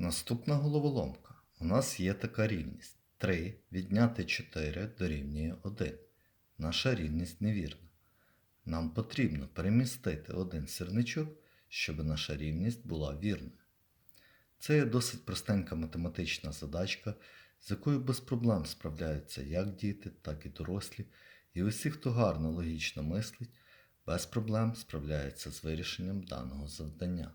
Наступна головоломка. У нас є така рівність. 3 відняти 4 дорівнює 1. Наша рівність невірна. Нам потрібно перемістити один сірничок, щоб наша рівність була вірною. Це є досить простенька математична задачка, з якою без проблем справляються як діти, так і дорослі, і усі, хто гарно логічно мислить, без проблем справляються з вирішенням даного завдання.